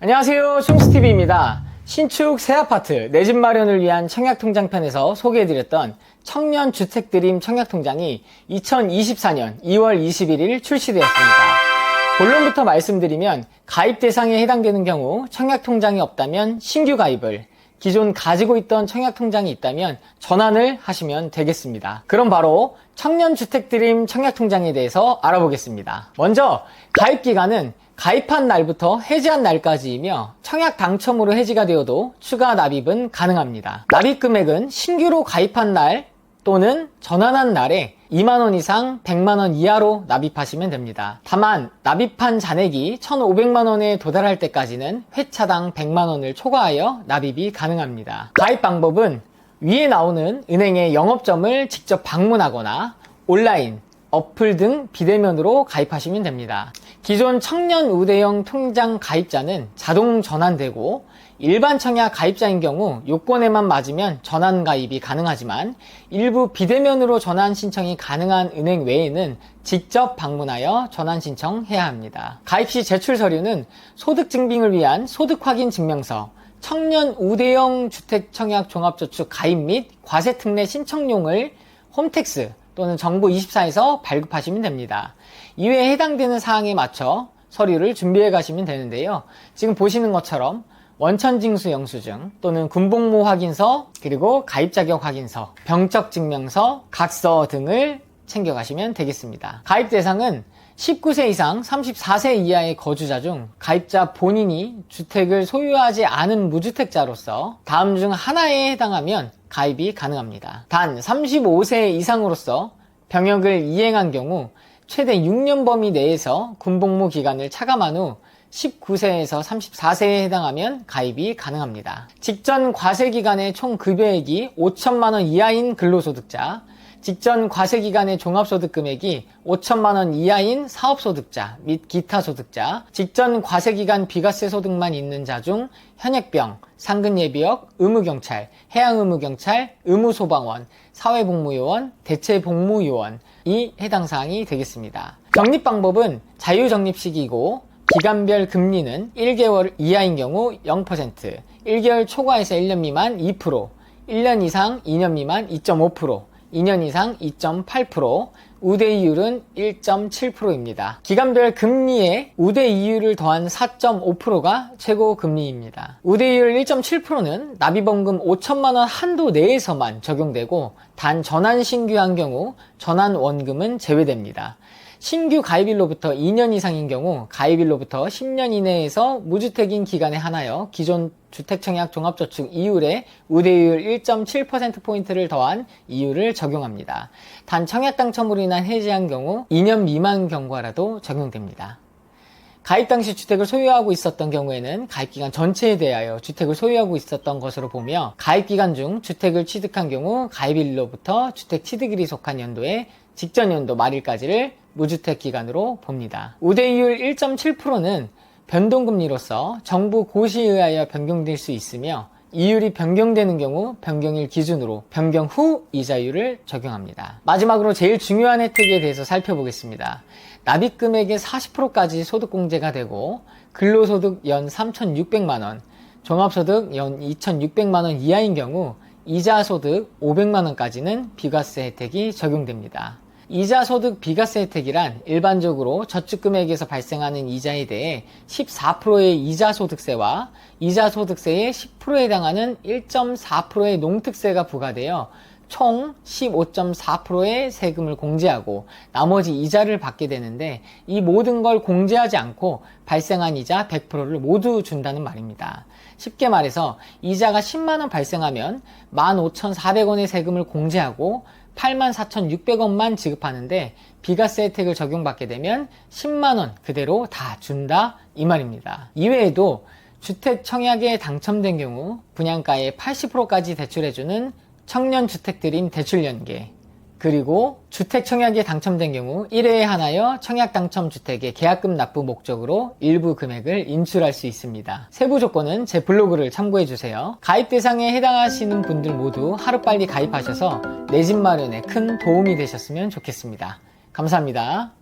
안녕하세요. 충스TV입니다. 신축 새 아파트, 내 집 마련을 위한 청약통장편에서 소개해드렸던 청년 주택 드림 청약통장이 2024년 2월 21일 출시되었습니다. 본론부터 말씀드리면 가입 대상에 해당되는 경우 청약통장이 없다면 신규 가입을, 기존 가지고 있던 청약통장이 있다면 전환을 하시면 되겠습니다. 그럼 바로 청년주택드림 청약통장에 대해서 알아보겠습니다. 먼저 가입 기간은 가입한 날부터 해지한 날까지이며 청약 당첨으로 해지가 되어도 추가 납입은 가능합니다. 납입 금액은 신규로 가입한 날 또는 전환한 날에 2만원 이상 100만원 이하로 납입하시면 됩니다. 다만 납입한 잔액이 1,500만원에 도달할 때까지는 회차당 100만원을 초과하여 납입이 가능합니다. 가입 방법은 위에 나오는 은행의 영업점을 직접 방문하거나 온라인, 어플 등 비대면으로 가입하시면 됩니다. 기존 청년 우대형 통장 가입자는 자동 전환되고 일반 청약 가입자인 경우 요건에만 맞으면 전환 가입이 가능하지만 일부 비대면으로 전환 신청이 가능한 은행 외에는 직접 방문하여 전환 신청해야 합니다. 가입 시 제출 서류는 소득 증빙을 위한 소득 확인 증명서, 청년 우대형 주택 청약 종합저축 가입 및 과세 특례 신청용을 홈택스 또는 정부 24에서 발급하시면 됩니다. 이외에 해당되는 사항에 맞춰 서류를 준비해 가시면 되는데요. 지금 보시는 것처럼 원천징수 영수증 또는 군복무 확인서 그리고 가입 자격 확인서, 병적 증명서, 각서 등을 챙겨 가시면 되겠습니다. 가입 대상은 19세 이상 34세 이하의 거주자 중 가입자 본인이 주택을 소유하지 않은 무주택자로서 다음 중 하나에 해당하면 가입이 가능합니다. 단 35세 이상으로서 병역을 이행한 경우 최대 6년 범위 내에서 군복무 기간을 차감한 후 19세에서 34세에 해당하면 가입이 가능합니다. 직전 과세 기간의 총 급여액이 5천만 원 이하인 근로소득자, 직전 과세 기간의 종합소득 금액이 5천만 원 이하인 사업소득자 및 기타 소득자, 직전 과세 기간 비과세 소득만 있는 자 중 현역병, 상근예비역, 의무경찰, 해양의무경찰, 의무소방원, 사회복무요원, 대체복무요원이 해당 사항이 되겠습니다. 적립 방법은 자유적립식이고 기간별 금리는 1개월 이하인 경우 0%, 1개월 초과해서 1년 미만 2%, 1년 이상 2년 미만 2.5%, 2년 이상 2.8%, 우대 이율은 1.7%입니다. 기간별 금리에 우대 이율을 더한 4.5%가 최고 금리입니다. 우대 이율 1.7%는 납입원금 5천만 원 한도 내에서만 적용되고 단 전환 신규한 경우 전환 원금은 제외됩니다. 신규 가입일로부터 2년 이상인 경우 가입일로부터 10년 이내에서 무주택인 기간에 한하여 기존 주택청약 종합저축 이율에 우대율 1.7%포인트를 더한 이율을 적용합니다. 단 청약 당첨으로 인한 해지한 경우 2년 미만 경과라도 적용됩니다. 가입 당시 주택을 소유하고 있었던 경우에는 가입 기간 전체에 대하여 주택을 소유하고 있었던 것으로 보며 가입 기간 중 주택을 취득한 경우 가입일로부터 주택 취득일이 속한 연도에 직전 연도 말일까지를 무주택 기간으로 봅니다. 우대이율 1.7%는 변동금리로서 정부 고시에 의하여 변경될 수 있으며 이율이 변경되는 경우 변경일 기준으로 변경 후 이자율을 적용합니다. 마지막으로 제일 중요한 혜택에 대해서 살펴보겠습니다. 납입 금액의 40%까지 소득공제가 되고 근로소득 연 3,600만원, 종합소득 연 2,600만원 이하인 경우 이자소득 500만원까지는 비과세 혜택이 적용됩니다. 이자 소득 비과세 혜택이란 일반적으로 저축 금액에서 발생하는 이자에 대해 14%의 이자 소득세와 이자 소득세의 10%에 해당하는 1.4%의 농특세가 부과되어 총 15.4%의 세금을 공제하고 나머지 이자를 받게 되는데 이 모든 걸 공제하지 않고 발생한 이자 100%를 모두 준다는 말입니다. 쉽게 말해서 이자가 10만원 발생하면 15,400원의 세금을 공제하고 84,600원만 지급하는데 비과세 혜택을 적용받게 되면 10만원 그대로 다 준다 이 말입니다. 이외에도 주택 청약에 당첨된 경우 분양가의 80%까지 대출해주는 청년주택드림 대출연계 그리고 주택 청약에 당첨된 경우 1회에 하나여 청약 당첨 주택의 계약금 납부 목적으로 일부 금액을 인출할 수 있습니다. 세부 조건은 제 블로그를 참고해 주세요. 가입 대상에 해당하시는 분들 모두 하루빨리 가입하셔서 내 집 마련에 큰 도움이 되셨으면 좋겠습니다. 감사합니다.